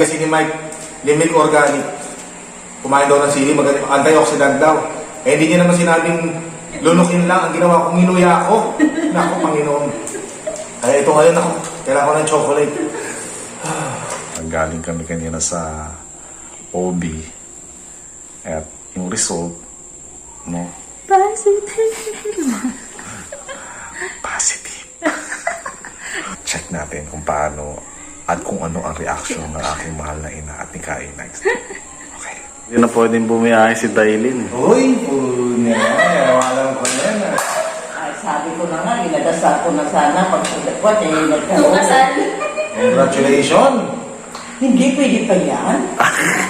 kasi ni Mike, limit organic. Kumain daw ng sili, magaling, antioxidant daw. Eh, hindi niya naman sinabing lunukin lang. Ang ginawa ko, nginuya ako. Naku, Panginoon. Ay, ito ngayon ako. Kailangan ko ng chocolate. Galing kami kanina sa OB. At yung result, no, Positive. positive. Check natin kung paano at kung ano ang reaction ng aking mahal na ina at ni Kainag. Okay. Hindi na pwedeng bumiyahe si Dailin. Uy, punya. Alam ko na yan. ah. Ay, sabi ko na nga, inadasal ko na sana pag pagdakwat eh, nagkaroon. Congratulations! Hindi pwede pa yan.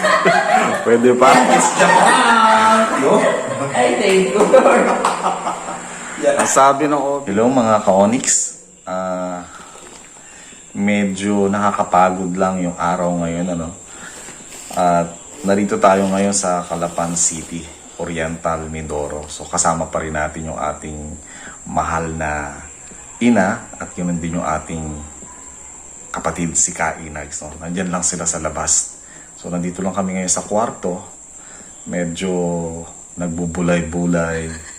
Pwede pa? Japan! Yo? Ay, thank you, Lord. Ang sabi ng. Hello mga ka-Onyx. Medyo nakakapagod lang yung araw ngayon. Ano? At narito tayo ngayon sa Calapan City, Oriental, Mindoro. So kasama pa rin natin yung ating mahal na ina at yun din yung ating kapatid si Kainags. No? Nandyan lang sila sa labas. So nandito lang kami ngayon sa kwarto. Medyo nagbubulay-bulay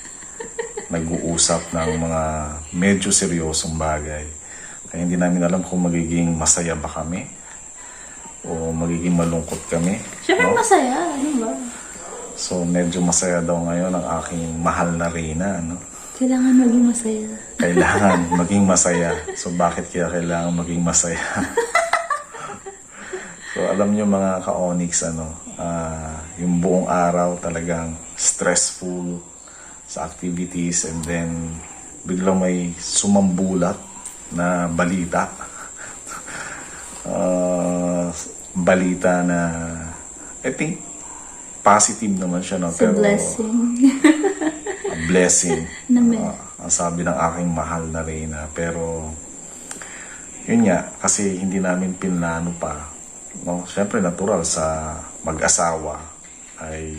nag-uusap ng mga medyo seryosong bagay. Kaya hindi namin alam kung magiging masaya ba kami o magiging malungkot kami. Siyempre no? masaya. Ano ba? So medyo masaya daw ngayon ang aking mahal na Reyna. No? Kailangan maging masaya. Kailangan maging masaya. So bakit kaya kailangan maging masaya? so alam nyo mga ka-Onyx, ano, ah, yung buong araw talagang stressful sa activities and then biglang may sumambulat na balita. Ah, balita na I think positive naman siya no It's a blessing. a blessing. Ah, ang sabi ng aking mahal na Reyna. Pero, yun nga, kasi hindi namin pinlano pa. No? Siyempre, natural sa mag-asawa ay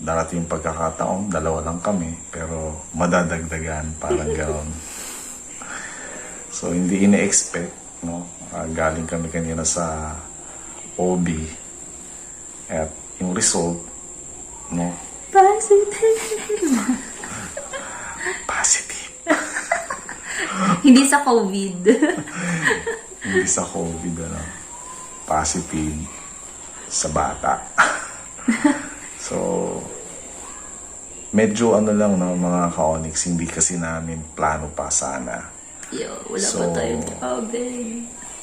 darating yung pagkakataon, dalawa lang kami, pero madadagdagan, parang gano'n. So, hindi ine-expect, no? Ah, galing kami kanina sa OB at yung result, no? Positive. Positive. Hindi sa COVID. hindi sa COVID, ano, positive sa bata. so, medyo ano lang, no, mga ka-onyx, hindi kasi namin plano pa sana. Yo, wala So, pa tayong grabe.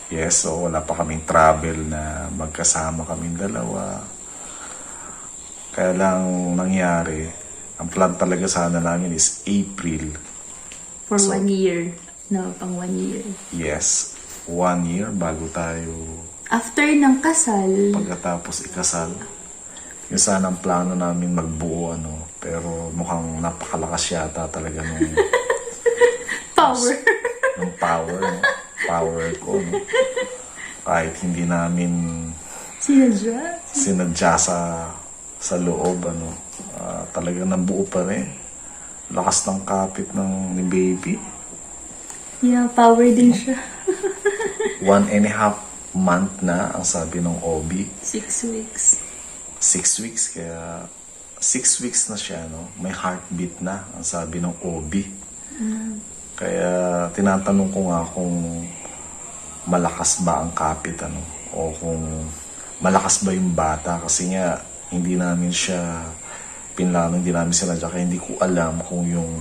Yes, so wala pa kaming travel na magkasama kaming dalawa. Kaya lang nangyari, ang plan talaga sana namin is April. For So- one year. No, pang one year. Yes, one year bago tayo After ng kasal, pagkatapos ikasal. Yung sana ang plano namin magbuo ano, pero mukhang napakalakas yata talaga nung, power. Nung power, no? power ko. No? Kahit hindi namin Sinadya. sinadya sa sa loob ano, ah, talagang nabuo pa rin. Lakas ng kapit ng ni baby. Yeah, power din siya. One and a half month na ang sabi ng OB. Six weeks. six weeks kaya six weeks na siya no may heartbeat na ang sabi ng OB kaya tinatanong ko nga kung malakas ba ang kapit ano o kung malakas ba yung bata kasi nga hindi namin siya pinlano hindi namin sinadya kaya hindi ko alam kung yung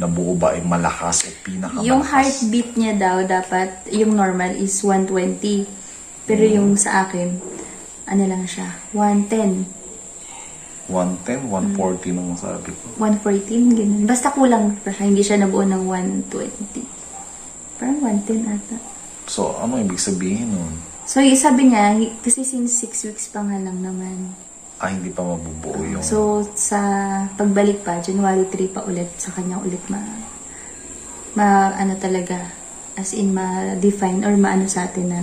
nabuo ba ay malakas o pinakamalakas Yung heartbeat niya daw, dapat, yung normal is 120. Pero yung sa akin, ano lang siya, 110. 110, 140 nung sabi ko 114, ganun. Basta kulang pa siya, hindi siya nabuo ng 120. Parang 110 ata. so ano ibig sabihin nun So, yung sabi niya, kasi since 6 weeks pa nga lang naman. ah hindi pa mabubuo yung So, sa pagbalik pa, January 3 pa ulit, sa kanya ulit ma, ma, ano talaga, as in ma-define or maano sa atin na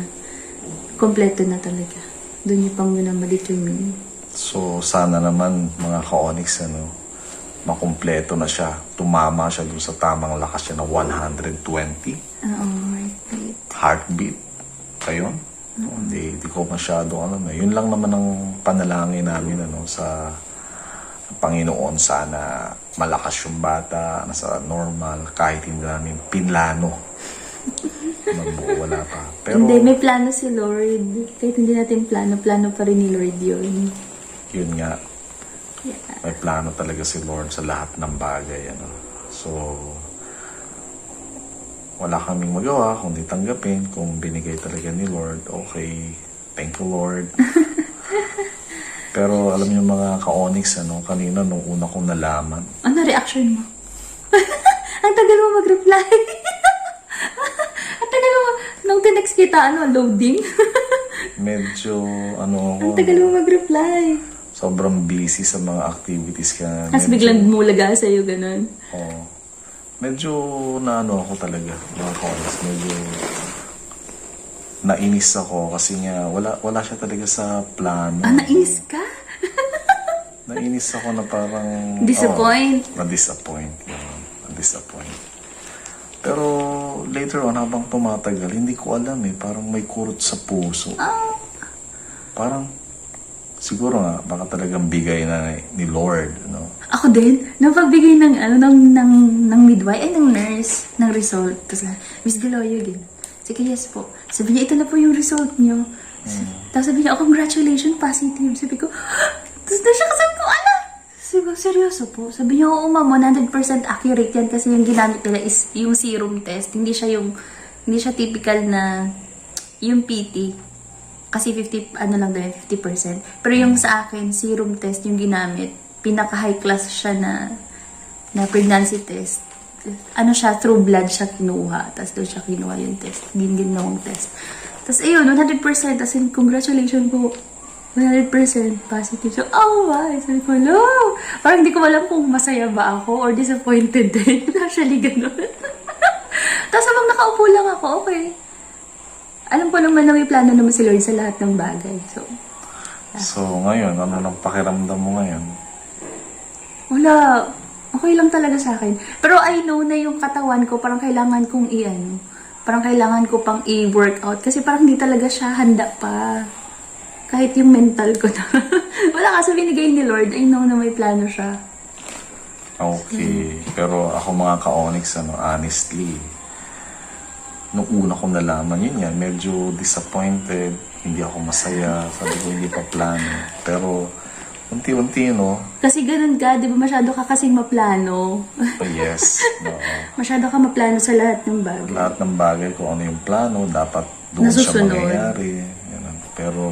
kompleto na talaga. Doon niyo pang muna ma-determine. So, sana naman mga ka-onyx, ano, makumpleto na siya. Tumama siya dun sa tamang lakas niya na 120 Oo, heartbeat. heartbeat. Ayun. Hindi, hindi ko masyado alam eh. Yun lang naman ang panalangin namin ano, sa Panginoon. Sana malakas yung bata, nasa normal, kahit hindi namin pinlano. Magbuo, wala pa. Pero Hindi, may plano si Lord. Kahit hindi natin plano, plano pa rin ni Lord yun. Yun nga, Yeah. may plano talaga si Lord sa lahat ng bagay. Ano. So, wala kaming magawa kundi tanggapin kung binigay talaga ni Lord. Okay, thank you Lord. Pero alam niyo mga ka-onyx, ano, kanina nung una kong nalaman, Ano reaction mo? Ang tagal mo mag-reply. Ang tagal mo, nung tinext kita, ano, loading. medyo ano Ang ako, tagal mo mag-reply. Sobrang busy sa mga activities ka. Tapos Medyo- biglang bumulaga sa'yo, ganun. Oo. Medyo na ano ako talaga, mga ka-onyx, medyo nainis ako kasi nga wala wala siya talaga sa plano. Ah, nainis ka? Nainis ako na parang... Disappoint? Oh, na-disappoint. Na-disappoint. Pero later on, habang tumatagal, hindi ko alam eh. Parang may kurot sa puso. Ah. Parang, siguro nga, baka talagang bigay na ni Lord. No? Ako din, nung pagbigay ng, ano, ng, ng, ng midwife, ay, ng nurse, ng result. Tapos na, Miss Galoyo, din. Sige, yes po. Sabi niya, ito na po yung result niyo. Tapos sabi niya, oh, congratulations, positive. Sabi ko, tapos na siya sabi ko, ala! Sabi ko, seryoso po. Sabi niya, oo ma'am, 100% accurate yan kasi yung ginamit nila is yung serum test. Hindi siya yung, hindi siya typical na, yung PT. Kasi 50, ano lang daw yun, 50%. Pero yung sa akin, serum test yung ginamit. Pinaka high class siya na, na pregnancy test. Ano siya, through blood siya kinuha. Tapos doon siya kinuha yung test. Gin ginawang test. Tapos ayun, 100%. As congratulations po. 100% positive. So, oh my! Sabi ko, no! Parang hindi ko alam kung masaya ba ako or disappointed din. Actually, ganun. Tapos habang nakaupo lang ako, okay. Alam ko naman na may plano naman si Lord sa lahat ng bagay. So, So, ngayon, ano nang pakiramdam mo ngayon? wala. Okay lang talaga sa akin. Pero I know na yung katawan ko, parang kailangan kong i-ano. Parang kailangan ko pang i-workout. Kasi parang hindi talaga siya handa pa. Kahit yung mental ko na. wala kasi binigay ni Lord. I know na may plano siya. Okay. Pero ako mga ka-onyx, ano, honestly, nung una kong nalaman yun yan, medyo disappointed, hindi ako masaya, sabi ko hindi pa plano. Pero unti-unti, no, Kasi ganun ka, di ba masyado ka kasing maplano. oh, yes, no, masyado ka maplano sa lahat ng bagay. lahat ng bagay kung ano yung plano, dapat doon siya Nasusunod. mangyayari. Yan, pero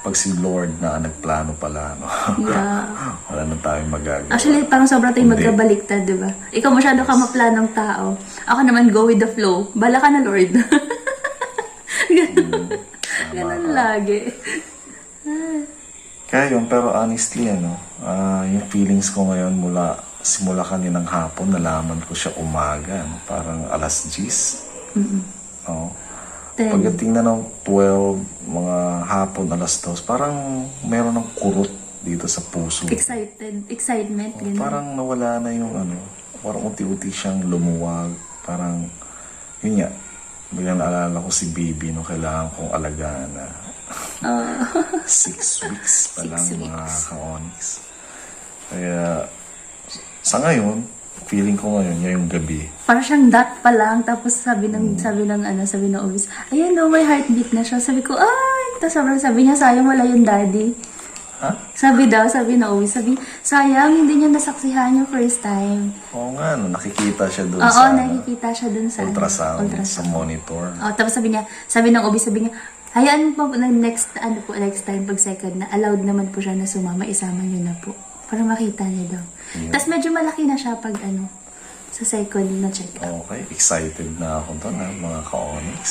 pag si Lord na nagplano pala, no, Yeah. wala na tayong magagawa. Actually, parang sobrang tayong Hindi. magkabaliktad, di ba? Ikaw masyado ka maplanong tao. Ako naman, go with the flow. Bala ka na, Lord. Ganun, Ganun lagi. Kaya yun, pero honestly, ano, ah, yung feelings ko ngayon mula simula kaninang hapon, nalaman ko siya umaga, no? parang alas 10. Oo. Then, Pagdating na ng 12, mga hapon, alas 2, parang meron ng kurot dito sa puso. excited, excitement, Oh, ganun. parang nawala na yung ano, parang unti-unti siyang lumuwag. Parang, yun nga, biglang naalala ko si Bibi no kailangan kong alagaan na six weeks pa Six lang mga weeks. ka-onyx. Kaya, sa ngayon, feeling ko ngayon, ngayong gabi, Parang siyang dot pa lang, tapos sabi ng, Hmm. sabi ng, ano, sabi ng obis, ayan no, may heartbeat na siya. Sabi ko, ay, tapos sobrang sabi niya, sayang wala yung daddy. ha? Sabi daw, sabi ng obis, sabi, sayang, hindi niya nasaksihan yung first time. Oo nga, no, nakikita siya doon Oo, sa ano, nakikita siya dun sa ano, ultrasound, sa ultrasound. monitor. Oh, tapos sabi niya, sabi ng OB, sabi niya, hayaan mo po na next, ano po, next time, pag second na, allowed naman po siya na sumama, isama niyo na po. Para makita niya daw. Tapos medyo malaki na siya pag ano, sa second na check up. Okay, excited na ako doon, ha, mga ka-onyx.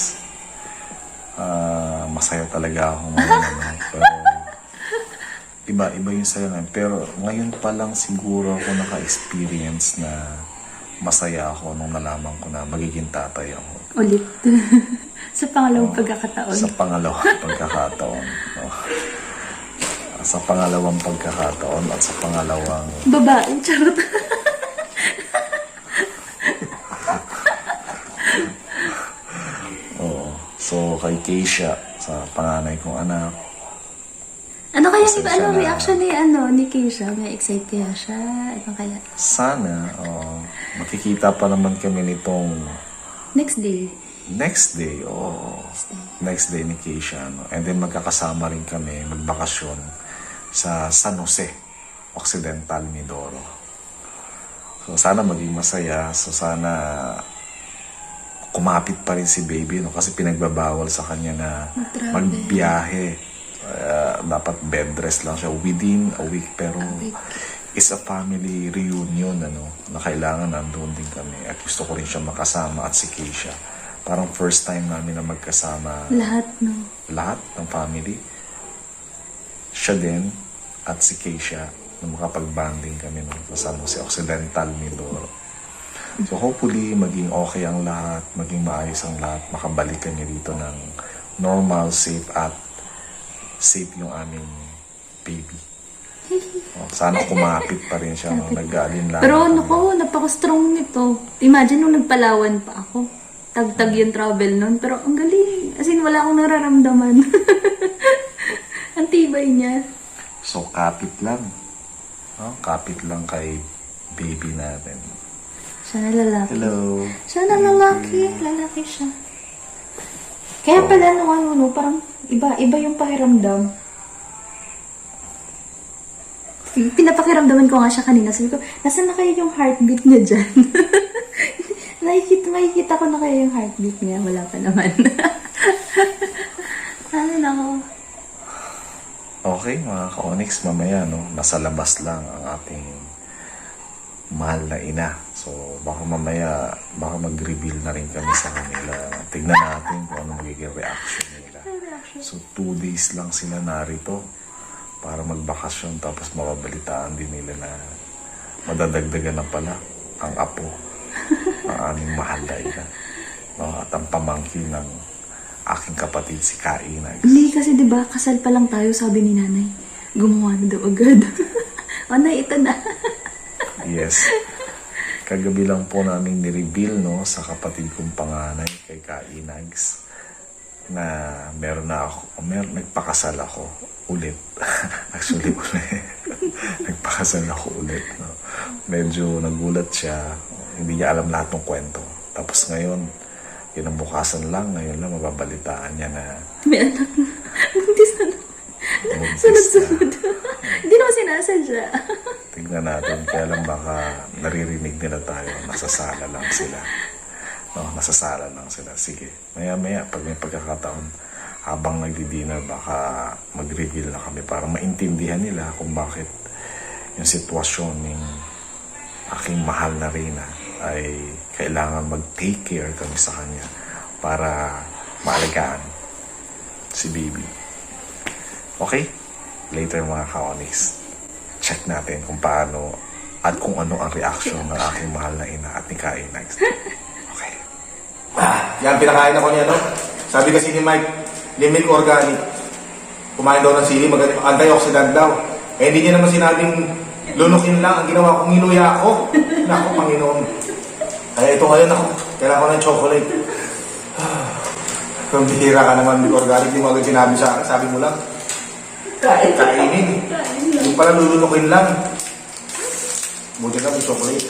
Ah, masaya talaga ako ngayon. ano, pero, iba, iba yung saya ngayon. Pero ngayon pa lang siguro ako naka-experience na masaya ako nung nalaman ko na magiging tatay ako. Ulit. sa pangalawang pagkakataon. Sa pangalawang pagkakataon. Sa pangalawang pagkakataon at sa pangalawang Babae, charot. Oo. So, kay Keisha, sa panganay kong anak. Ano kaya Pasensya iba? Ano na. reaction ni, ano, ni Keisha? May excite kaya siya? Ano kaya? Sana, oh, makikita pa naman kami nitong Next day. next day, oh, next day ni Keisha, no? And then magkakasama rin kami magbakasyon sa San Jose, Occidental, Mindoro. So sana maging masaya, so sana kumapit pa rin si baby, no? Kasi pinagbabawal sa kanya na Mag-travel. magbiyahe. Kaya dapat bed rest lang siya within a week, pero week. is a family reunion ano na kailangan nandun din kami at gusto ko rin siya makasama at si Keisha parang first time namin na magkasama Lahat, no? lahat ng family siya din at si Keisha na makapag-banding kami no, sa San Jose Occidental Mindoro so hopefully maging okay ang lahat maging maayos ang lahat makabalik kami dito ng normal, safe at safe yung aming baby Oh, sana kumapit pa rin siya nung nag-aalin lang. Pero ano ko, napaka-strong nito. Imagine nung nagpalawan pa ako. Tag-tag yung travel nun. Pero ang galing. As in, wala akong nararamdaman. ang tibay niya. So, kapit lang. Oh, kapit lang kay baby natin. Siya na lalaki. Hello. Siya na lalaki. Lalaki siya. Kaya pala nung ano, no, parang iba, iba yung pakiramdam. Pinapakiramdaman ko nga siya kanina. Sabi ko, nasan na kaya yung heartbeat niya dyan? nakikita, makikita ko na kaya yung heartbeat niya. Wala pa naman. ano na ako? Okay, mga ka-onyx, mamaya, no, nasa labas lang ang ating mahal na ina. So, baka mamaya, baka mag-reveal na rin kami sa kanila. Tignan natin kung ano magiging reaction nila. So, two days lang sila narito para magbakasyon tapos mababalitaan din nila na madadagdagan na pala ang apo ng aming mahal na ina. No, at ang pamangkin ng aking kapatid si Kaina. Hindi kasi 'di ba kasal pa lang tayo sabi ni nanay. Gumawa na daw agad. o na ito na. Yes. Kagabi lang po namin ni-reveal no, sa kapatid kong panganay kay Kainags na meron na ako, meron, nagpakasal ako ulit. Actually, ulit. nagpakasal ako ulit. No. Medyo nagulat siya. Hindi niya alam lahat ng kwento. Tapos ngayon, kinabukasan lang, ngayon lang mababalitaan niya na May anak na. Buntis na. Sunod-sunod. Hindi naman sinasadya. Tignan natin, kaya lang baka naririnig nila tayo, nasa sala lang sila. No, nasa sala lang sila. Sige, maya-maya, pag may pagkakataon, habang nagdi-dinner, baka mag-reveal na kami para maintindihan nila kung bakit yung sitwasyon ng aking mahal na Reyna ay kailangan mag-take care kami sa kanya para maalagaan si baby. Okay? Later mga ka-onyx check natin kung paano at kung ano ang reaction ng aking mahal na ina at ni Kai next. Okay. Yan, pinakain ako niya, no? Sabi kasi ni Mike, limit organic. Kumain daw ng sili, magaling, antioxidant daw. Eh, hindi niya naman sinabing lunukin lang. Ang ginawa ko, nginuya ako. Naku, Panginoon. Kaya ito ngayon ako, kailangan ko ng chocolate. Kung bihira ka naman organic, mo agad sinabi sa akin, sabi mo lang, Kain. kainin. Yung pala lulunukin lang. Buti na may chocolate.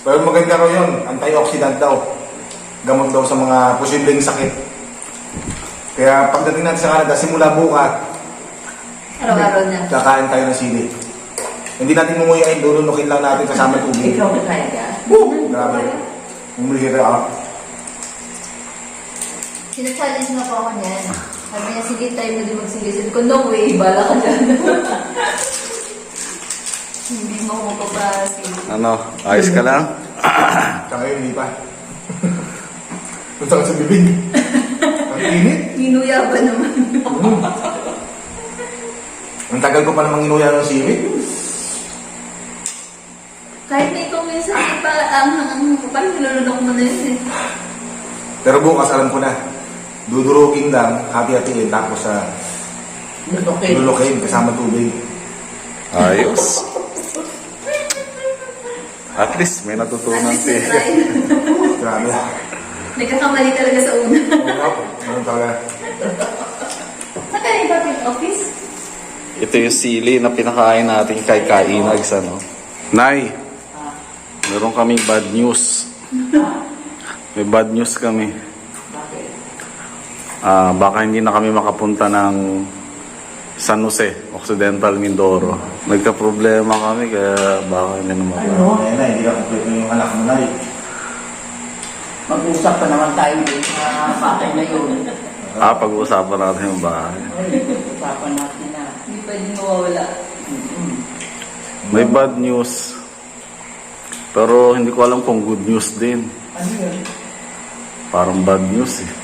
Pero maganda raw yun, antioxidant daw. Gamot daw sa mga posibleng sakit. Kaya pagdating natin sa Canada, simula bukas, Araw-araw na. kakain tayo ng sili. Hindi natin mumuyain, lulunukin lang natin kasama tubig. Ikaw kakain ka? Grabe. Umulihira ako. Sina-challenge na po ako niyan. Sabi niya, sige tayo na din magsige. Sabi ko, no way, bala ka dyan. Hindi mo ako papasig. Ano? Ayos ka lang? Sa ngayon, hindi pa. Punta ka sa bibig. Ang init. Ginuya ba naman? Ang tagal ko pa namang inuya ng sili. Kahit na ikaw minsan, pa, ang, ang, parang nilulunok mo na yun eh. Pero bukas, alam ko na. Dudurugin lang, hati-hatiin, tapos sa Lunukin. lulukin kasama tubig. Ayos. At least may natutunan At least si na-try. Grabe. Nagkakamali talaga sa una. Oo, Ano talaga. Saan ka rin bakit office? Ito yung sili na pinakain natin kay Kainags, ano? Nay, meron kaming bad news. May bad news kami. Ah, baka hindi na kami makapunta ng San Jose, Occidental Mindoro. Nagka-problema kami kaya baka hindi na maka- Ano? Ayun na, hindi na kompleto yung anak mo na eh. Mag-usap pa naman tayo din sa bakit na yun. Ah, pag-uusapan natin yung bahay. Ay, usapan natin na. Hindi pwedeng mawawala. May bad news. Pero hindi ko alam kung good news din. Ano yun? Parang bad news eh.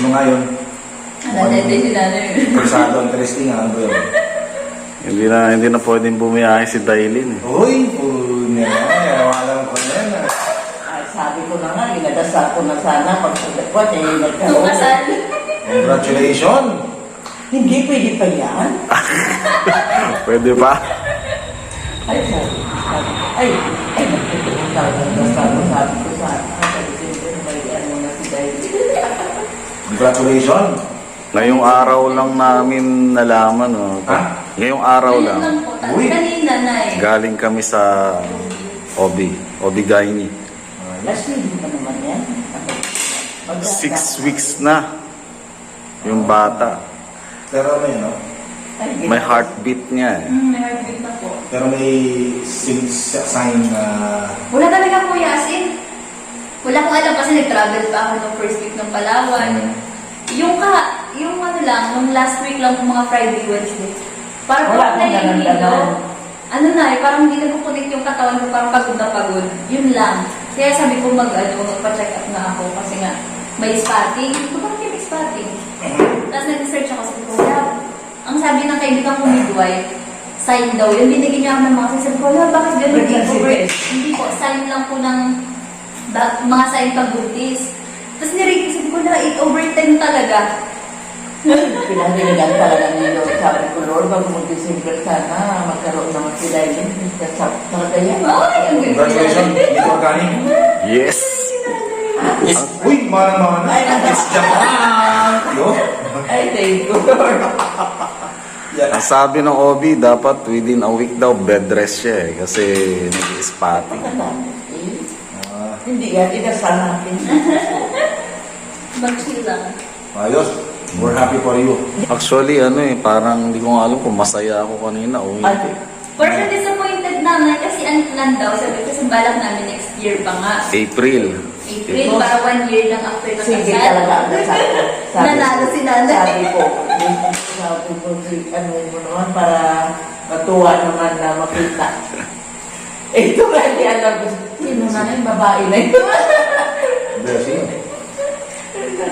Ano nga yun? Nanay si nanay. Persado, interesting ah, ano yun? Hindi na hindi na pwedeng bumiyahe si Dailin eh. Uy, punya. Alam ko na ah. Ay, sabi ko na nga, inadasal ko na sana pag sudapot eh, nagkaroon. Tumasan. Congratulations! Hindi pwede pa yan. Pwede pa? Ay, sabi, sabi, ay, ay, nagtutulong ng dasal ko. Sabi ko sa sabi ko, "Siyempre, may ano na si. Congratulations! Ngayong araw lang namin nalaman. Oh. Ha? Ngayong araw Ayun lang. lang po. Uy. Kanina na eh. Galing kami sa Obi. Obi Gaini. Last week pa naman yan. Maganda. Six weeks na. Yung bata. Pero ano yun, no? Ay, May heartbeat niya eh. Hmm, may heartbeat. Pero may sign na Wala talaga po yasin. Wala ko alam kasi nag-travel pa ako nung first week ng Palawan. Yung ka, yung ano lang, nung last week lang, mga Friday, Wednesday. Parang Wala na yung hilo. Ano na eh, parang hindi na kukunik yung katawan ko, parang pagod na pagod. Yun lang. Kaya sabi ko mag, ano, magpa-check up na ako kasi nga, may spotting. Ito ba may spotting? Tapos nag-research ako sa ko. Ang sabi ng kaibigan ko midwife, sign daw. Yung binigyan niya ako ng mga sign. Sabi ko, wala, bakit ganun? Over- test. Hindi po, sign lang po ng da- mga sign pagbuntis. Tapos nirate ko, sabi ko, na 8 over 10 talaga. Pinahiligan talaga ni Lord. Sabi ko, Lord, bago mag-December sana, magkaroon naman si David. Sabi talaga yan. Ay, ang congratulations, hindi organic. Yes! Yes. Uy, mana mana. Ay, nasa- It's Japan! Yo. Ay, thank you, Lord. Ang sabi ng Obi, dapat within a week daw bed rest siya eh. Kasi nag-spotting. Ah, Hindi yan, inasal natin. Mag-chill lang. ayos. We're happy for you. Actually, ano eh, parang hindi ko nga alam kung masaya ako kanina o hindi. Sure, disappointed naman kasi ang plan daw, sabi kasi balak namin next year pa nga. April. April, para one year lang after ng Sige kasal. talaga ang. Sabi Nanalo si nanay. Sabi ko, sabi ko, ano mo naman para matuwa naman na makita. Ito nga, hindi alam ko. Sino na yung babae na yun? Blessing.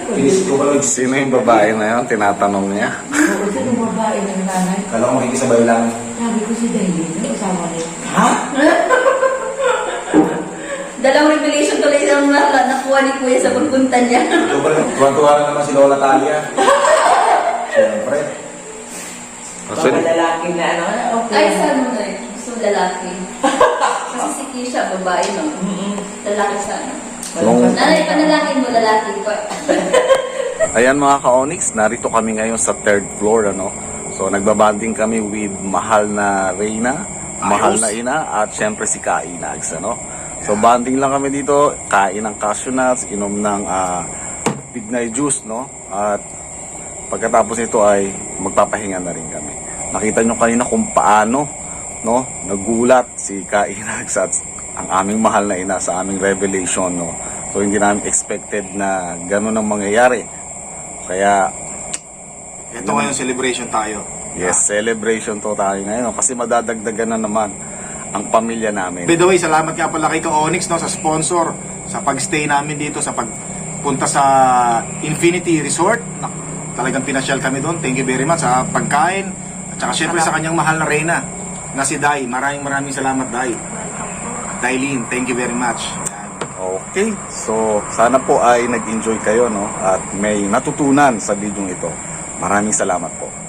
Pinis ko pala. Sino yung babae na yun? Tinatanong niya. Oo, sino babae ng nanay? Kala ko makikisabay lang. Sabi ko si David, yung asawa niya. Ha? Nakuha ni Kuya sa pagpunta niya. Pala, tuwan-tuwa na naman si Lola Talia. Siyempre. Actually, Mga lalaki na ano, okay. Ay, sa ano na eh. Gusto lalaki. Kasi si Kisha, babae no. Lalaki sana. Nung- Nanay, panalangin mo, lalaki ko. Ayan mga ka-Onyx, narito kami ngayon sa third floor. Ano? So nagbabanding kami with mahal na Reyna, mahal na ina, at syempre si Kainags. Ano? So banding lang kami dito, kain ng cashew nuts, inom ng ah, Bignay juice. No? At pagkatapos nito ay magpapahinga na rin kami. Nakita nyo kanina kung paano no, nagulat si Kainags at ang aming mahal na ina sa aming revelation. No? So hindi namin expected na ganun ang mangyayari. Kaya Ito ngayon celebration tayo. yes, celebration to tayo ngayon kasi madadagdagan na naman ang pamilya namin. By the way, salamat nga pala kay Ka-Onyx no, sa sponsor sa pagstay namin dito sa pagpunta sa Infinity Resort. Na, talagang pinasyal kami doon. Thank you very much sa pagkain at saka syempre sa kanyang mahal na reyna na si Dai. Maraming maraming salamat Dai. Dailin, thank you very much. Okay, so sana po ay nag-enjoy kayo no at may natutunan sa video ito. Maraming salamat po.